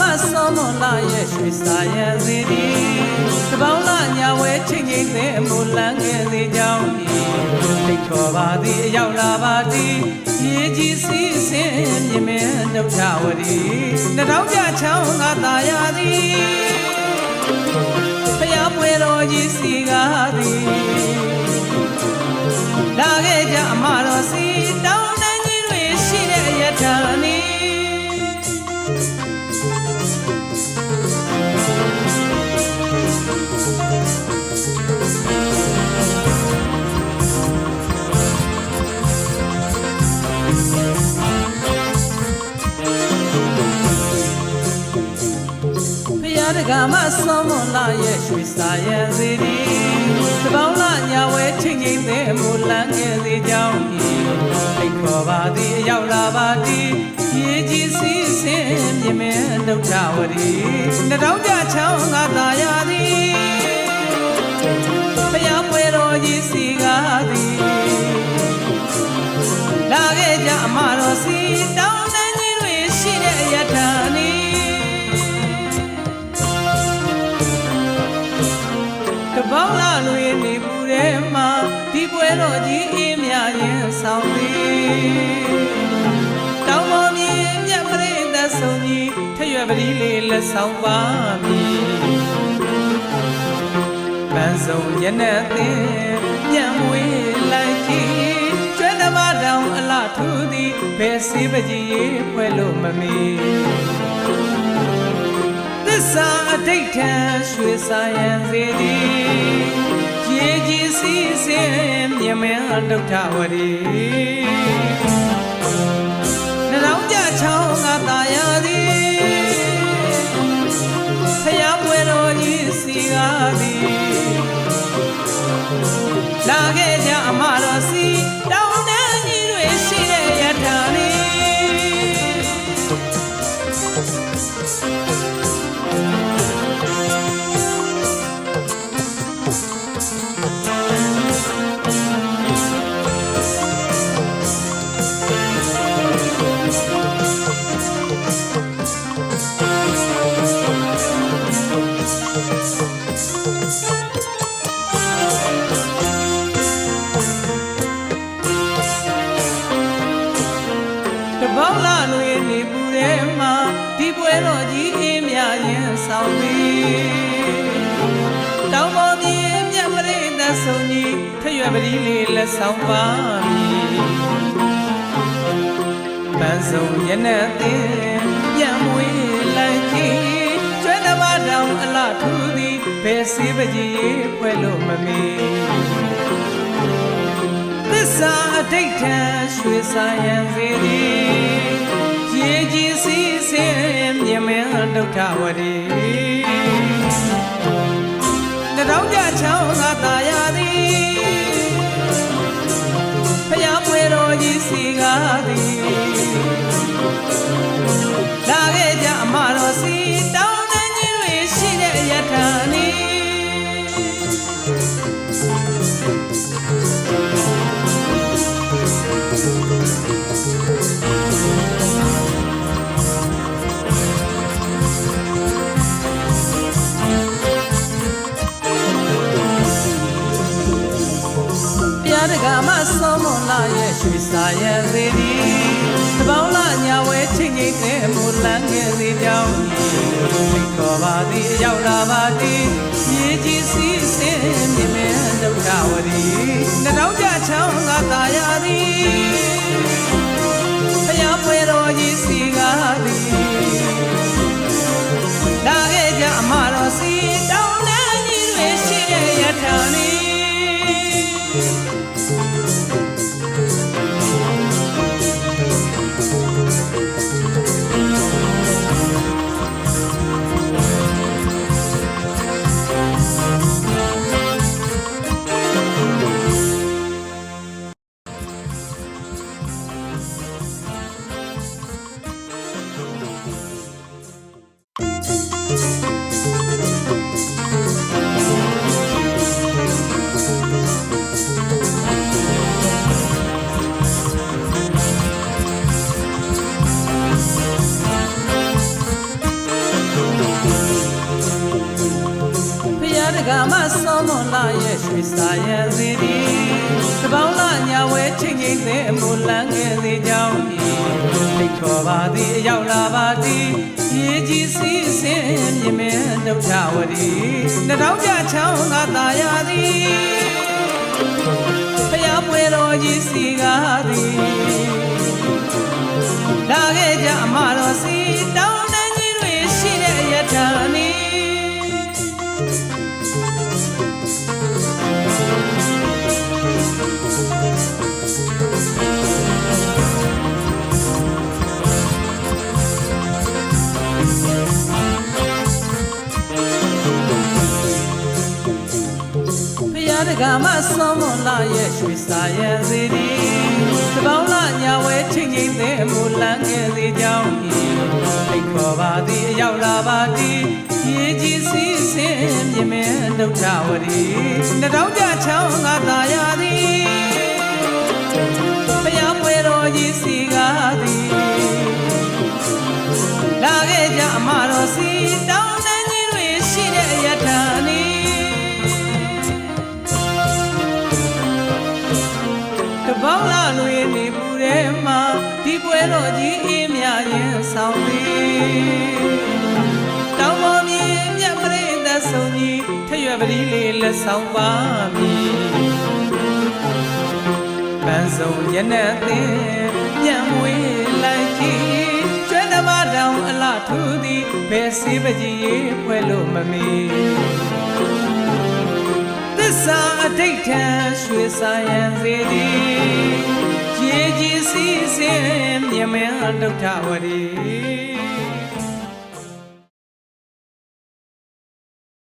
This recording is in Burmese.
မစောမလာရဲ့ရွှေစာရန်စီဒီတပေါင်းလာညာဝဲချင်းချင်းသေးမူလန်းငယ်သေးကြောင်းဒီသိခေါ်ပါသည်အရောက်လာပါသည်ရေကြီးစီးစင်မြင်မဲဒုက္ခဝရီနှထောင်းကြချောင်းကသာယာသည်ဖျားပွဲတော်ကြီးစီကားသည် ဖျားတကမဆောမလာရဲ့ရွှေစာရန်စီဒီတပေါင်းလာညာဝဲချင်းချင်းသေးမူလန်းငယ်စီကြောင်းဤအိတ်ခေါ်ပါသည်အရောက်လာပါသည်ရေကြီးစီးစင်မြင်မဲဒုက္ခဝရီနှထောင်းကြချောင်းကသာယာ ထဲမှာဒီပွဲတော်ကြီးအေးမြရင်ဆောင်သည်တောင်းပေါ်မြင်မြတ်ပရိသတ်ဆုံးကြီးထရွယ်ပတိလေးလက်ဆောင်ပါမည်ပန်းစုံရနဲ့သင်ညံမွေးလိုက်ကြည့်ကျွဲတမတောင်အလားထူသည်ဘယ်စီပကြီးရေးဖွဲ့လို့မမီသစ္စာအဋိဋ္ဌံရွှေစာယံစေသည် ရေကြီးစီးစင်မြမင်းဒုက္ခဝရီနှောင်းကြချောင်းကသာယာသည်ဖျားပွဲတော်ကြီးစီကားသည်လာခဲ့ သည်တောင်းပေါ်မြင်မြတ်ပရိသတ်ဆုံးကြီးထရွယ်ပတိလေးလက်ဆောင်ပါမည်ပန်းစုံရနဲ့သင်ပြန်မွေးလိုက်ကြည့်ကျွဲတမတောင်အလားထူသည်ဘယ်စီပကြီးဖွဲ့လို့မမီသစ္စာအဋိဋ္ဌံရွှေစာယံစေသည် ရေကြီးစီးစင်မြင်မဲဒုက္ခဝရီ ရဲ့ရွှေစာရန်စီဒီတပေါင်းလာညာဝဲချင်းချင်းတဲ့မူလန်းငယ်စီကြောင်းဒီခေါ်ပါသည်အရောက်လာပါသည်ရေကြီးစီးစင်မြင်မဲဒုက္ခဝရီနှောင်းကြချောင်းကသာယာသည် စောမလာရဲ့ရွှေစာရဲ့စီဒီတပေါင်းလာညာဝဲချင်းချင်းတဲ့မူလန်းငယ်စီကြောင်းဒီဖိတ်ခေါ်ပါသည်အရောက်လာပါသည်ရေကြီးစီးစင်မြင်မဲဒုက္ခဝရီနှတောင်းကြချောင်းကသာယာသည်ဖျားပွဲတော်ကြီးစီကားသည် တကမဆုံးမလာရဲ့ရွှေစာရဲ့စီဒီတပေါင်းလာညာဝဲချင်းချင်းတဲ့မူလန်းငယ်စီကြောင်းဤဖိတ်ခေါ်ပါသည်အရောက်လာပါသည်ရေကြီးစီးစင်မြင်မဲဒုက္ခဝရီနှတောင်းကြချောင်းကသာယာသည် ပေါင်းလာလွေနေပူထဲမှာဒီပွဲတော်ကြီးအေးမြရင်ဆောင်သည်တောင်းပေါ်မြင်မြတ်ပရိသတ်ဆုံးကြီးထရွယ်ပတိလေးလက်ဆောင်ပါမည်ပန်းစုံရနဲ့အသင်းပြန်ဝေးလိုက်ကြည့်ကျွဲသမားတောင်အလှထူသည်ဘယ်စီပကြီးရေးဖွဲလို့မမီသစ္စာ အဋိဋ္ဌံရွှေစာယံစေသည်ရေကြီးစီးစင်မြမင်းဒုက္ခဝရီ